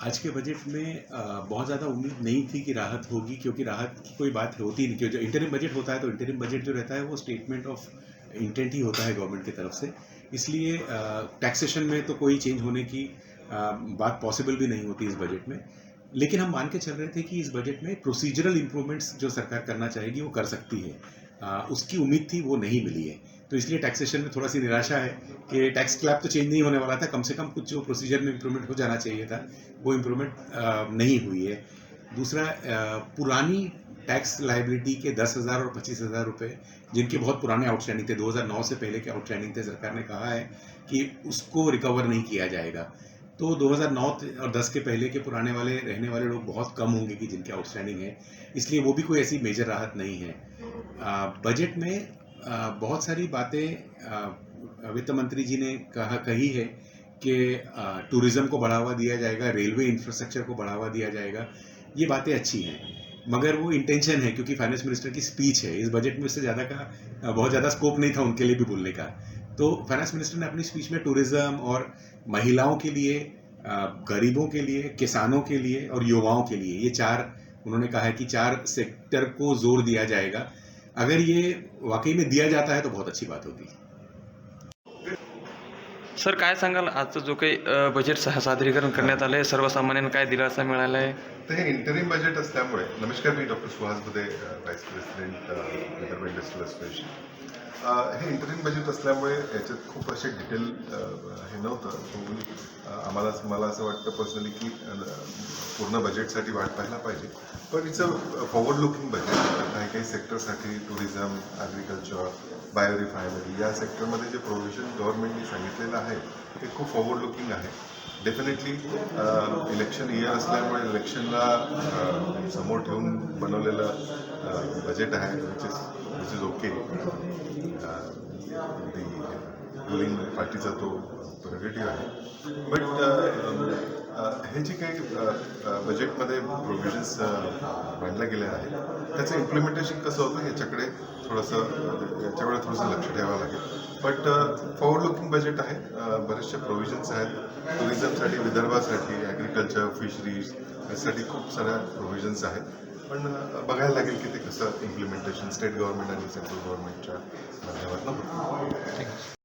आज के बजट में बहुत ज़्यादा उम्मीद नहीं थी कि राहत होगी, क्योंकि राहत की कोई बात होती नहीं, क्योंकि जो इंटरिम बजट होता है तो इंटरिम बजट जो रहता है, वो स्टेटमेंट ऑफ़ इंटेंट ही होता है गवर्नमेंट की तरफ़ से। इसलिए टैक्सेशन में तो कोई चेंज होने की बात पॉसिबल भी नहीं होती इस बजट में। लेकिन हम मान के चल रहे थे कि इस बजट में प्रोसीजरल इम्प्रूवमेंट्स जो सरकार करना चाहेगी, वो कर सकती है। उसकी उम्मीद थी, वो नहीं मिली है। तो इसलिए टैक्सेशन में थोड़ा सी निराशा है कि टैक्स स्लैब तो चेंज नहीं होने वाला था। कम से कम कुछ जो प्रोसीजर में इम्प्रूवमेंट हो जाना चाहिए था, वो इम्प्रूवमेंट नहीं हुई है। दूसरा पुरानी टैक्स लाइबिलिटी के दस हज़ार और पच्चीस हज़ार रुपये जिनके बहुत पुराने आउटस्टैंडिंग थे 2009 से पहले के आउटस्टैंडिंग थे, सरकार ने कहा है कि उसको रिकवर नहीं किया जाएगा। तो 2009 और 10 के पहले के पुराने वाले, रहने वाले लोग बहुत कम होंगे कि जिनके आउटस्टैंडिंग है। इसलिए वो भी कोई ऐसी मेजर राहत नहीं है। बजट में बहुत सारी बातें वित्त मंत्री जी ने कहा, कही है कि टूरिज़्म को बढ़ावा दिया जाएगा, रेलवे इंफ्रास्ट्रक्चर को बढ़ावा दिया जाएगा, ये बातें अच्छी हैं। मगर वो इंटेंशन है, क्योंकि फाइनेंस मिनिस्टर की स्पीच है, इस बजट में उससे ज़्यादा का बहुत ज़्यादा स्कोप नहीं था उनके लिए भी बोलने का। तो फाइनेंस मिनिस्टर ने अपनी स्पीच में टूरिज़्म और महिलाओं के लिए गरीबों के लिए, किसानों के लिए और युवाओं के लिए, ये चार, उन्होंने कहा है कि चार सेक्टर को ज़ोर दिया जाएगा। अगर ये वाकई में दिया जाता है तो बहुत अच्छी बात होगी सर काय सांगाल? आजचं जो काही बजेट सह सादरीकरण करण्यात आलं आहे सर्वसामान्यांना काय दिलासा मिळाला आहे तर हे इंटरिम बजेट असल्यामुळे नमस्कार मी doctor Suhas Bude vice president Vidarbha industrial association हे इंटरिम बजेट असल्यामुळे याच्यात खूप असे डिटेल हे नव्हतं. आम्हाला मला असं वाटतं पर्सनली की पूर्ण बजेटसाठी वाट पाहायला पाहिजे. पण it's a forward looking budget काही सेक्टरसाठी टुरिझम ॲग्रिकल्चर बायोरिफायनरी या सेक्टरमध्ये जे प्रोव्हिजन गव्हर्नमेंटने सांगितलेलं आहे ते खूप फॉरवर्ड लुकिंग आहे डेफिनेटली इलेक्शन इयर असल्यामुळे इलेक्शनला समोर ठेवून बनवलेलं बजेट आहे which is which is okay ruling पार्टीचा तो प्रोग्रेटिव्ह आहे बट हे जे काही uh, uh, बजेटमध्ये प्रोव्हिजन्स uh, मांडल्या गेले आहेत त्याचं इम्प्लिमेंटेशन कसं होतं याच्याकडे थोडंसं याच्याकडे थोडंसं लक्ष ठेवावं लागेल. बट फॉरवर्ड लुकिंग बजेट आहे बरेचसे प्रोव्हिजन्स आहेत. टुरिझमसाठी विदर्भासाठी ॲग्रिकल्चर फिशरीज यासाठी खूप साऱ्या प्रोव्हिजन्स आहेत. पण बघायला लागेल की ते कसं इम्प्लिमेंटेशन स्टेट गव्हर्नमेंट आणि सेंट्रल गव्हर्नमेंटच्या माध्यमातून